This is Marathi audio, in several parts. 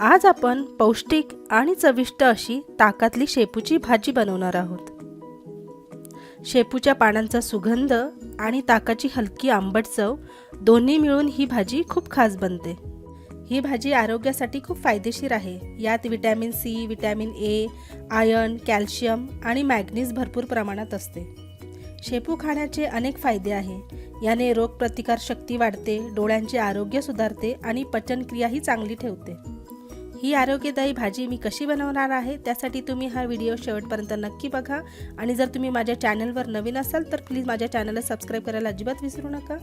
आज आपण पौष्टिक आणि चविष्ट अशी ताकातली शेपूची भाजी बनवणार आहोत. शेपूच्या पानांचा सुगंध आणि ताकाची हलकी आंबट चव दोन्ही मिळून ही भाजी खूप खास बनते. ही भाजी आरोग्यासाठी खूप फायदेशीर आहे. यात vitamin C vitamin A iron calcium आणि मॅग्नीज भरपूर प्रमाणात असते. शेपू खाण्याचे अनेक फायदे आहे. याने रोगप्रतिकार शक्ती वाढते डोळ्यांचे आरोग्य सुधारते आणि पचनक्रियाही चांगली ठेवते. ही आरोग्यदायी भाजी मी कशी बनवणार आहे त्यासाठी तुम्ही हा व्हिडिओ शेवटपर्यंत नक्की बघा. आणि जर तुम्ही माझ्या चॅनलवर नवीन असाल तर प्लीज माझ्या चॅनलला सबस्क्राईब करायला अजिबात विसरू नका.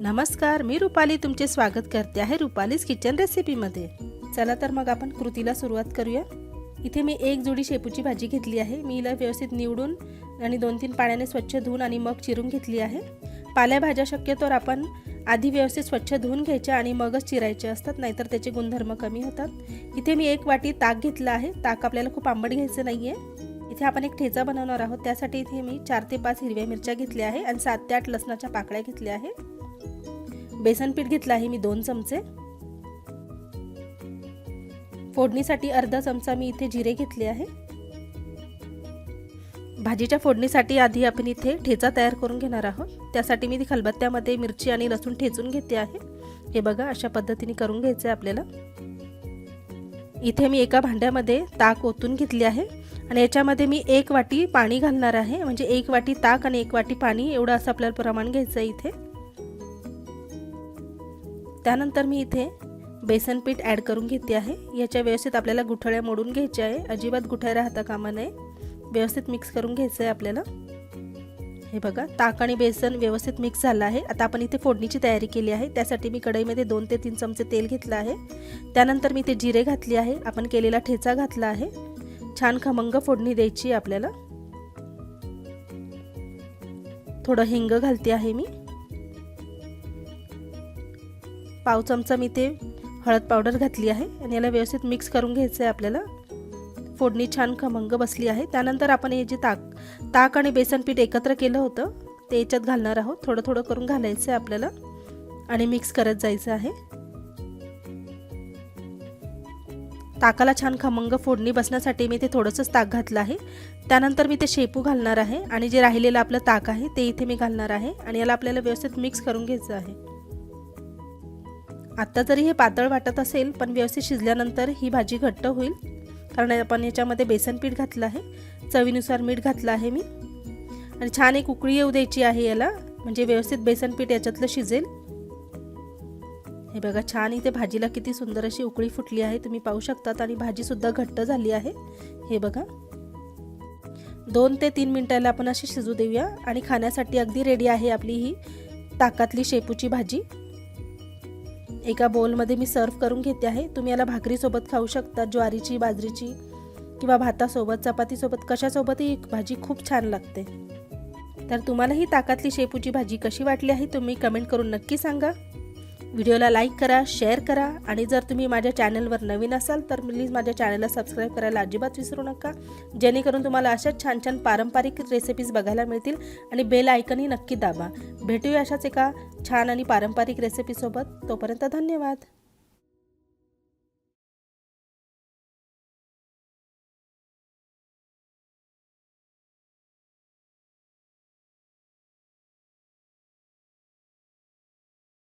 नमस्कार मी रुपाली तुमचे स्वागत करते आहे रुपालीज किचन रेसिपीमध्ये. चला तर मग आपण कृतीला सुरुवात करूया. इथे मी एक जोडी शेपूची भाजी घेतली आहे. मी हिला व्यवस्थित निवडून आणि दोन तीन पाण्याने स्वच्छ धुवून आणि मग चिरून घेतली आहे. पालेभाज्या शक्यतोवर आपण आधी व्यवस्थित स्वच्छ धुवून घ्यायच्या आणि मगच चिरायचे असतात नाहीतर त्याचे गुणधर्म कमी होतात. इथे मी एक वाटी ताक घेतलं आहे. ताक आपल्याला खूप आंबट घ्यायचं नाही आहे इथे आपण एक ठेचा बनवणार आहोत. त्यासाठी इथे मी चार ते पाच हिरव्या मिरच्या घेतल्या आहे आणि सात ते आठ लसणाच्या पाकळ्या घेतल्या आहे. बेसन पीठ घेतलं आहे मी दोन चमचे. फोडणीसाठी अर्धा चमचा मी इथे जिरे घेतले आहे. भाजीच्या फोडणीसाठी आधी आपण इथे ठेचा तयार करून घेणार आहोत. त्यासाठी मी ती खलबत्त्यामध्ये मिरची आणि लसूण ठेचून घेते आहे. हे बघा अशा पद्धतीने करून घ्यायचं आहे आपल्याला. इथे मी एका भांड्यामध्ये ताक ओतून घेतली आहे आणि याच्यामध्ये मी एक वाटी पाणी घालणार आहे. म्हणजे एक वाटी ताक आणि एक वाटी पाणी एवढं असं आपल्याला प्रमाण घ्यायचं आहे इथे. त्यानंतर मी इथे बेसन पीठ ॲड करून घेते आहे. याच्या व्यवस्थित आपल्याला गुठळ्या मोडून घ्यायच्या आहे. अजिबात गुठळ्या राहता कामा नये. व्यवस्थित मिक्स करून घ्यायचं आहे आपल्याला. हे बघा ताक आणि बेसन व्यवस्थित मिक्स झालं आहे. आता आपण इथे फोडणीची तयारी केली आहे. त्यासाठी मी कढईमध्ये दोन ते तीन चमचे तेल घेतलं आहे. त्यानंतर मी इथे जिरे घातली आहे. आपण केलेला ठेचा घातला आहे. छान खमंग फोडणी द्यायची आपल्याला. थोडं हिंग घालते आहे मी. पाव चमचा मी ते हळद पावडर घातली आहे. आणि याला व्यवस्थित मिक्स करून घ्यायचं आहे आपल्याला. फोडणी छान खमंग बसली आहे. त्यानंतर आपण हे जे ताक ताक आणि बेसन पीठ एकत्र केलं होतं ते याच्यात घालणार आहोत. थोडं थोडं करून घालायचं आहे आपल्याला आणि मिक्स करत जायचं आहे. ताकाला छान खमंग फोडणी बसण्यासाठी मी ते थोडंसंच ताक घातलं आहे. त्यानंतर मी ते शेपू घालणार आहे आणि जे राहिलेलं आपलं ताक आहे ते इथे मी घालणार आहे आणि याला आपल्याला व्यवस्थित मिक्स करून घ्यायचं आहे. आत्ता जरी हे पातळ वाटत असेल पण व्यवस्थित शिजल्यानंतर ही भाजी घट्ट होईल. कारण आपण याच्यामध्ये बेसन पीठ घातलं आहे. चवीनुसार मीठ घातलं आहे मी. आणि छान एक उकळी येऊ द्यायची आहे याला. म्हणजे व्यवस्थित बेसन पीठ याच्यातलं शिजेल. हे बघा छान इथे भाजीला किती सुंदर अशी उकळी फुटली आहे. तुम्ही पाहू शकतात आणि भाजीसुद्धा घट्ट झाली आहे. हे बघा. दोन ते तीन मिनटाला आपण अशी शिजू देऊया. आणि खाण्यासाठी अगदी रेडी आहे आपली ही ताकातली शेपूची भाजी. एका बोलमध्ये मी सर्व करून घेते आहे. तुम्ही याला भाकरीसोबत खाऊ शकता ज्वारीची बाजरीची किंवा भातासोबत चपातीसोबत कशासोबतही ही भाजी खूप छान लागते. तर तुम्हाला ही ताकातली शेपूची भाजी कशी वाटली आहे तुम्ही कमेंट करून नक्की सांगा. व्हिडिओला लाईक करा शेअर करा आणि जर तुम्ही माझ्या चॅनलवर नवीन असाल तर प्लीज माझ्या चॅनलला सबस्क्राईब करायला अजिबात विसरू नका. जेणेकरून तुम्हाला अशाच छान छान पारंपरिक रेसिपीज बघायला मिळतील आणि बेल आयकनही नक्की दाबा. भेटूया अशाच एका छान आणि पारंपरिक रेसिपीसोबत तोपर्यंत धन्यवाद.